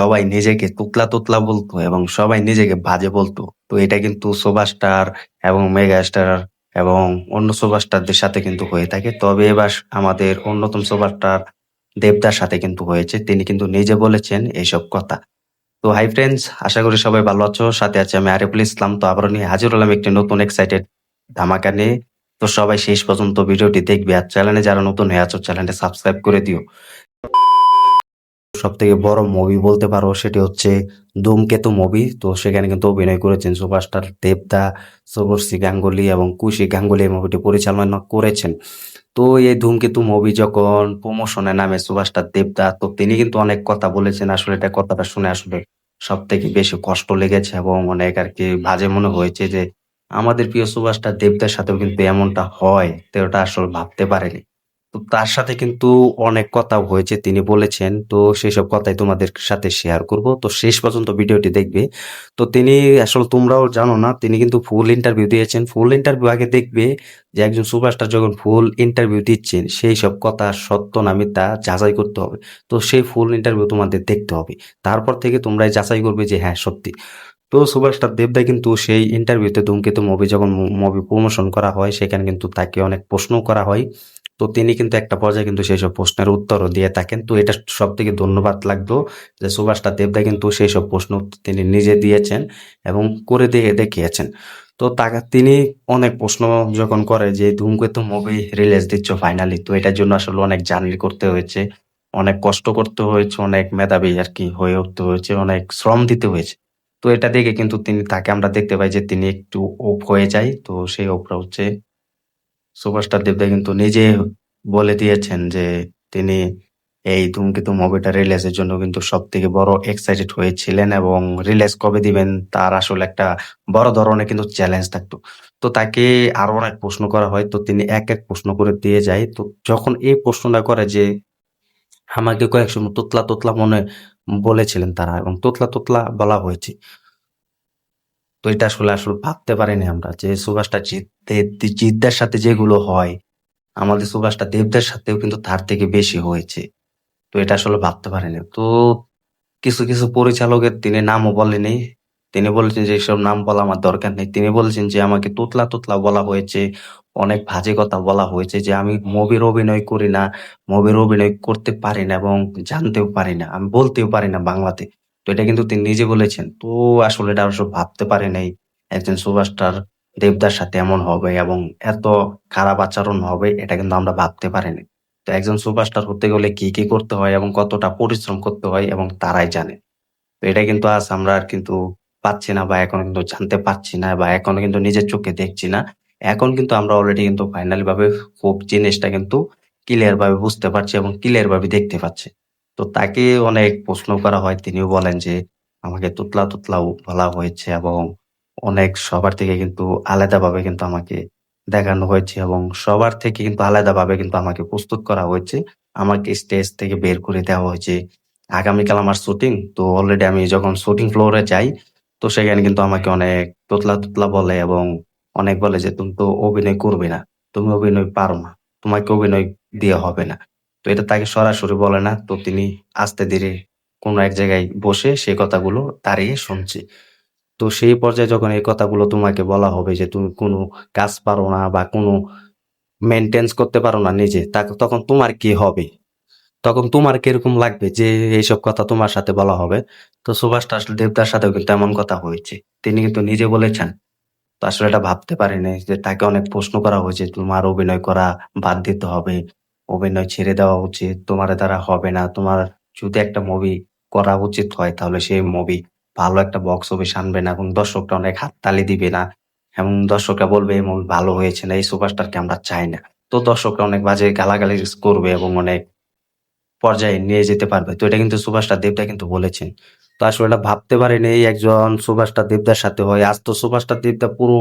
সবাই নিজেকে তুতলা তুতলা বলতো এবং সবাই নিজেকে বাজে বলতো। তো এটা কিন্তু সুপারস্টার এবং মেগা স্টার এবং অন্য সুপারস্টারদের সাথে কিন্তু হয়ে থাকে। তবে এবার আমাদের অন্যতম সুপারস্টার দেবদার সাথে কিন্তু হয়েছে। তিনি কিন্তু নিজে বলেছেন এইসব কথা। তো হাই ফ্রেন্ডস, আশা করি সবাই ভালো আছো। সাথে আছে আমি আরিফুল ইসলাম। তো আবারও নিয়ে হাজির হলাম একটি নতুন এক্সাইটেড ধামাকা নিয়ে। তো সবাই শেষ পর্যন্ত ভিডিওটি দেখবে। আর চ্যানেলে যারা নতুন হয়ে আছো চ্যানেলটি সাবস্ক্রাইব করে দিও। সব থেকে বড় মুভি বলতে পারো সেটি হচ্ছে ধূমকেতু মুভি তো সেখানে কিন্তু অভিনয় করেছেন সুপারস্টার দেবদা, শুভশ্রী গাঙ্গুলি এবং কুশি গাঙ্গুলি এই মুভিটি পরিচালনা করেছেন। তো এই ধূমকেতু মুভি যখন প্রমোশনে নামে সুপারস্টার দেবদা, তো তিনি কিন্তু অনেক কথা বলেছেন। আসলে এটা কথাটা শুনে আসলে সব থেকে বেশি কষ্ট লেগেছে এবং অনেক আর কি বাজে মনে হয়েছে যে আমাদের প্রিয় সুপারস্টার দেবদার সাথেও কিন্তু এমনটা হয়, তো ওটা আসলে ভাবতে পারেনি। তো তার সাথে কিন্তু অনেক কথা হয়েছে, তিনি বলেছেন। তো সেসব কথাই তোমাদের সাথে শেয়ার করব। তো শেষ পর্যন্ত ভিডিওটি দেখবে। তো তিনি আসলে তোমরাও জানো না, তিনি কিন্তু ফুল ইন্টারভিউ দিয়েছেন। ফুল ইন্টারভিউ আগে দেখবে যে একজন সুপারস্টার যখন ফুল ইন্টারভিউ দিচ্ছেন, সেই সব কথা সত্য না মিথ্যা যাচাই করতে হবে। তো সেই ফুল ইন্টারভিউ তোমাদের দেখতে হবে। তারপর থেকে তোমরা যাচাই করবে যে হ্যাঁ সত্যি। তো সুপারস্টার দেবদা কিন্তু সেই ইন্টারভিউতে ধূমকেতু মুভি যখন মুভি প্রমোশন করা হয়, সেখানে কিন্তু তাকে অনেক প্রশ্ন করা হয়। তো তিনি কিন্তু একটা পর্যায়ে কিন্তু সেই সব প্রশ্নের উত্তরও দিয়ে থাকেন। তো এটা সব থেকে ধন্যবাদ লাগতো যে সুভাষটা দেবদা কিন্তু সেই সব প্রশ্ন তিনি নিজে দিয়েছেন এবং করে দিয়ে দেখিয়েছেন। তো তাকে তিনি অনেক প্রশ্ন যখন করে যে ধূমকেতু মুভি রিলিজ দিচ্ছ ফাইনালি তো এটার জন্য আসলে অনেক জার্নি করতে হয়েছে, অনেক কষ্ট করতে হয়েছে, অনেক মেধাবী আর কি হয়ে উঠতে হয়েছে, অনেক শ্রম দিতে হয়েছে। তো এটা দেখে কিন্তু তিনি তাকে আমরা দেখতে পাই যে তিনি একটু ওপ হয়ে যায়। তো সেই ওপরা হচ্ছে সুপারস্টার দেবদা কিন্তু নিজে বলে দিয়েছেন যে তিনি এই ধূমকেতু মুভিটা রিলিজের জন্য কিন্তু সব থেকে বড় এক্সাইটেড হয়েছিলেন এবং রিলিজ কবে দিবেন তার আসলে একটা বড় ধরনের কিন্তু চ্যালেঞ্জ থাকতো। তো তাকে আরও অনেক প্রশ্ন করা হয়, তো তিনি এক এক প্রশ্ন করে দিয়ে যায়। তো যখন এই প্রশ্নটা করে যে আমাকে কয়েক সময় তোতলা তোতলা মনে বলেছিলেন তারা এবং তোতলা তোতলা বলা হয়েছে তো এটা আসলে আসলে ভাবতে পারিনি আমরা যে সুভাষটা জিততে জিদ্দার সাথে যেগুলো হয়, আমাদের সুভাষটা দেবদের সাথেও কিন্তু তার থেকে বেশি হয়েছে। তো এটা আসলে ভাবতে পারিনি। তো কিছু কিছু পরিচালকের তিনি নামও বলেনি। তিনি বলেছেন যে এইসব নাম বলা আমার দরকার নেই। তিনি বলেছেন যে আমাকে তোতলা তোতলা বলা হয়েছে, অনেক বাজে কথা বলা হয়েছে যে আমি মুভির অভিনয় করি না, মুভির অভিনয় করতে পারি না এবং জানতেও পারি না, আমি বলতেও পারি না বাংলাতে। তো এটা কিন্তু তিনি নিজে বলেছেন, তো আসলে এটা ভাবতে পারে নাই, একজন সুপারস্টার দেবদার সাথে এমন হবে এবং এত খারাপ আচরণ হবে, এটা কিন্তু আমরা ভাবতে পারিনি তো একজন সুপারস্টার হতে গেলে কি কি করতে হয় এবং কতটা পরিশ্রম করতে হয় এবং তারাই জানে। তো এটা কিন্তু আজ আমরা আর কিন্তু পাচ্ছি না বা এখন কিন্তু জানতে পারছি না বা এখন কিন্তু নিজের চোখে দেখছি না। এখন কিন্তু আমরা অলরেডি কিন্তু ফাইনালি ভাবে খুব জিনিসটা কিন্তু ক্লিয়ার ভাবে বুঝতে পারছি এবং ক্লিয়ার ভাবে দেখতে পাচ্ছি। তো তাকে অনেক প্রশ্ন করা হয়। তিনিও বলেন যে, আমাকে তুতলা তুতলাও বলা হয়েছে এবং অনেক সবার থেকে কিন্তু আলাদাভাবে কিন্তু আমাকে দেখানো হয়েছে এবং সবার থেকে কিন্তু আলাদাভাবে কিন্তু আমাকে প্রস্তুত করা হয়েছে। আমাকে স্টেজ থেকে বের করে দেওয়া হয়েছে। আগামীকাল আমার শুটিং, তো অলরেডি আমি যখন শুটিং ফ্লোরে যাই, তো সেখানে কিন্তু আমাকে অনেক তোতলা তোতলা বলে এবং অনেক বলে যে, তুমি তো অভিনয় করবে না, তুমি অভিনয় পারো না, তোমাকে অভিনয় দিয়ে হবে না। তো এটা তাকে সরাসরি বলে না। তো তিনি আস্তে ধীরে কোনো এক জায়গায় বসে সেই কথাগুলো দাঁড়িয়ে শুনছে। তো সেই পর্যায়ে যখন এই কথাগুলো তোমাকে বলা হবে যে তুমি কোনো কাজ পারো না বা কোনো মেনটেন্স করতে পারো না নিজে তখন তোমার কি হবে? তখন তোমার কীরকম লাগবে যে এইসব কথা তোমার সাথে বলা হবে? তো সুভাষ দেবদার সাথেও কিন্তু এমন কথা হয়েছে। তিনি কিন্তু নিজে বলেছেন। তো আসলে এটা ভাবতে পারিনি যে তাকে অনেক প্রশ্ন করা হয়েছে, তোমার অভিনয় করা বাদ দিতে হবে। অভিনয় ছেড়ে দেওয়া উচিত। তোমার দ্বারা হবে না। তোমার যদি একটা মুভি করা উচিত হয়, তাহলে সেই মুভি ভালো একটা বক্স অফিস আনবে না এবং দর্শকরা অনেক হাততালি দিবে না। এবং দর্শকরা বলবে, এই মুভি ভালো হয়েছে না, এই সুপারস্টারকে আমরা চাই না। তো দর্শকরা অনেক বাজে গালাগালি করবে এবং অনেক পর্যায়ে নিয়ে যেতে পারবে। তো এটা কিন্তু সুভাষটা দেবদা কিন্তু বলেছেন। তো আসলে এটা ভাবতে পারেনি এই একজন সুভাষটা দেবদার সাথে হয়। আজ তো সুভাষটা দেবদা পুরো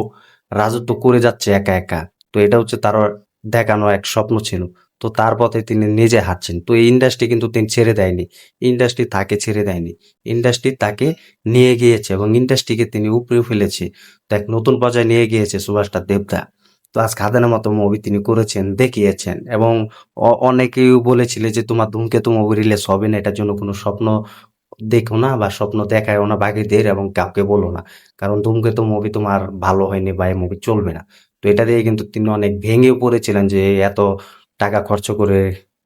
রাজত্ব করে যাচ্ছে একা একা। তো এটা হচ্ছে তার দেখানো এক স্বপ্ন ছিল। তো তার পথে তিনি নিজে হাঁটছেন। তো এই ইন্ডাস্ট্রি কিন্তু তিনি ছেড়ে দেয়নি। ইন্ডাস্ট্রি তাকে ছেড়ে দেয়নি। ইন্ডাস্ট্রি তাকে নিয়ে গিয়েছে এবং ইন্ডাস্ট্রিকে তিনি উপরে ফেলেছে। তো এক নতুন পর্যায়ে নিয়ে গিয়েছে সুভাষটা দেবদা। তো আজ খাদানের মতো মুভি তিনি করেছেন, দেখিয়েছেন এবং অনেকেই বলেছিল যে তোমার ধূমকেতু মুভি রিলিজ হবে না, এটার জন্য কোনো স্বপ্ন দেখো না বা স্বপ্ন দেখায়ও না বাকিদের এবং কাউকে বলো না। কারণ ধূমকেতু মুভি তোমার ভালো হয়নি বা এই মুভি চলবে না। তো এটা দিয়ে কিন্তু তিনি অনেক ভেঙে পড়েছিলেন যে এত টাকা খরচ করে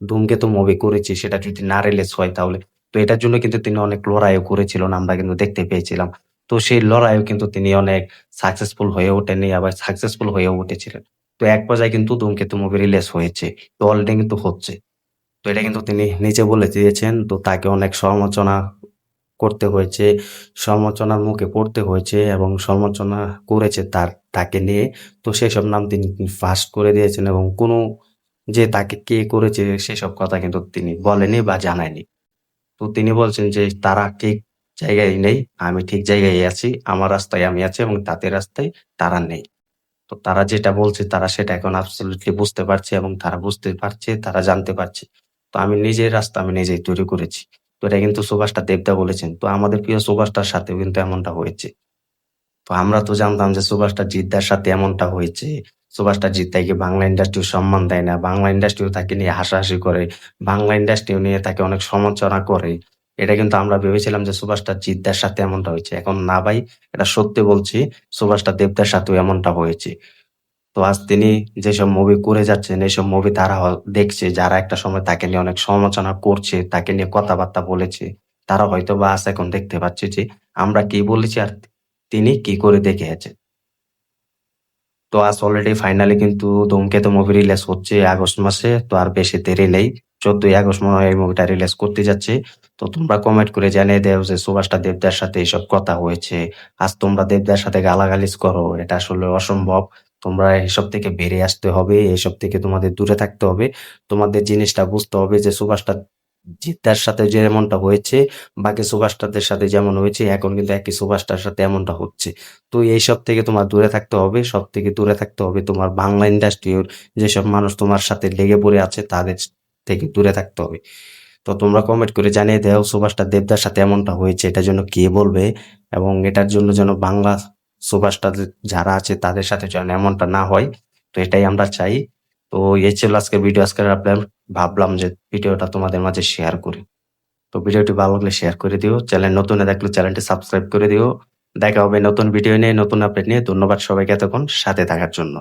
ধূমকেতু মুভি করেছি, সেটা যদি না রিলিজ হয় তাহলে। তো এটার জন্য কিন্তু তিনি অনেক লড়াইও করেছিলেন, আমরা কিন্তু দেখতে পেয়েছিলাম। তো সেই লড়াইও কিন্তু তিনি অনেক সাকসেসফুল হয়ে ওঠেনি আবার সাকসেসফুল হয়েও উঠেছিলেন। তো এক পর্যায়ে কিন্তু ধূমকেতু মুভি রিলিজ হয়েছে, তো অলরেডি কিন্তু হচ্ছে। তো এটা কিন্তু তিনি নিজে বলে দিয়েছেন, তো তাকে অনেক সমালোচনা করতে হয়েছে, সমালোচনার মুখে পড়তে হয়েছে এবং সমালোচনা করেছে তার, তাকে নিয়ে। তো সেসব নাম তিনি ফাঁস করে দিয়েছেন এবং কোনো যে তাকে কে করেছে সেসব কথা কিন্তু তিনি বলেনি বা জানায়নি। তো তিনি বলছেন যে, তারা ঠিক জায়গায় নেই, আমি ঠিক জায়গায় আছি, আমার রাস্তায় আমি আছি এবং তাদের রাস্তায় তারা নেই। তো তারা যেটা বলছে, তারা সেটা এখন absolutely বুঝতে পারছে এবং তারা বুঝতে পারছে, তারা জানতে পারছে। তো আমি নিজের রাস্তা আমি নিজেই তৈরি করেছি। তো এটা কিন্তু সুভাষটা দেবদা বলেছেন। তো আমাদের প্রিয় সুভাষটার সাথেও কিন্তু এমনটা হয়েছে। তো আমরা তো জানতাম যে সুভাষটা জিদ্দার সাথে এমনটা হয়েছে। সুভাষটা জিদ্দাকে বাংলা ইন্ডাস্ট্রিও সম্মান দেয় না। বাংলা ইন্ডাস্ট্রিও তাকে নিয়ে হাসাহাসি করে। বাংলা ইন্ডাস্ট্রিও নিয়ে তাকে অনেক সমালোচনা করে। এটা কিন্তু আমরা ভেবেছিলাম যে সুভাষটা জিদ্দার সাথে এমনটা হয়েছে। এখন না ভাই, এটা সত্যি বলছি, সুভাষটা দেবদার সাথেও এমনটা হয়েছে। তো আজ তিনি যেসব মুভি করে যাচ্ছেন এইসব মুভি তারা দেখছে, যারা একটা সময় তাকে নিয়ে অনেক সমালোচনা করছে, তাকে নিয়ে কথাবার্তা বলেছে, তারা হয়তো বা আজ এখন দেখতে পাচ্ছে যে আমরা কি বলেছি আর তিনি কি করে দেখিয়েছে তো আজ অলরেডি ফাইনালি কিন্তু ধূমকেতু মুভি রিলিজ হচ্ছে আগস্ট মাসে, তো আর বেশি দেরি নেই। চোদ্দই আগস্ট মনে হয় এই মুভিটা রিলিজ করতে যাচ্ছে। তো তোমরা কমেন্ট করে জানিয়ে দেও যে সুভাষটা দেবদার সাথে এইসব কথা হয়েছে। আজ তোমরা দেবদার সাথে গালাগালিজ করো, এটা আসলে অসম্ভব। তোমরা এসব থেকে বেরিয়ে আসতে হবে, এসব থেকে তোমাদের দূরে থাকতে হবে। তোমাদের জিনিসটা বুঝতে হবে যে সুভাষটা জিদ্দার সাথে যেমনটা হয়েছে, বাকি সুভাষটাদের সাথে যেমন হয়েছে, এখন কিন্তু একই সুভাষটার সাথে এমনটা হচ্ছে। তো এইসব থেকে তোমার দূরে থাকতে হবে, সব থেকে দূরে থাকতে হবে তোমার বাংলা ইন্ডাস্ট্রির যেসব মানুষ তোমার সাথে লেগে পড়ে আছে, তাদের থেকে দূরে থাকতে হবে। তো তোমরা কমেন্ট করে জানিয়ে দাও সুভাষটা দেবদার সাথে এমনটা হয়েছে, এটার জন্য কে বলবে এবং এটার জন্য যেন বাংলা সুভাষটা যারা আছে তাদের সাথে যেন এমনটা না হয়। তো এটাই আমরা চাই। তো এই ছিল আজকে ভিডিও আজকে আপনার ভাবলাম যে ভিডিওটা তোমাদের মাঝে শেয়ার করি। তো ভিডিওটি ভালো লাগলে শেয়ার করে দিও চ্যানেল নতুন দেখলে চ্যানেলটি সাবস্ক্রাইব করে দিও। দেখা হবে নতুন ভিডিও নিয়ে, নতুন আপডেট নিয়ে। ধন্যবাদ সবাইকে এতক্ষণ সাথে থাকার জন্য।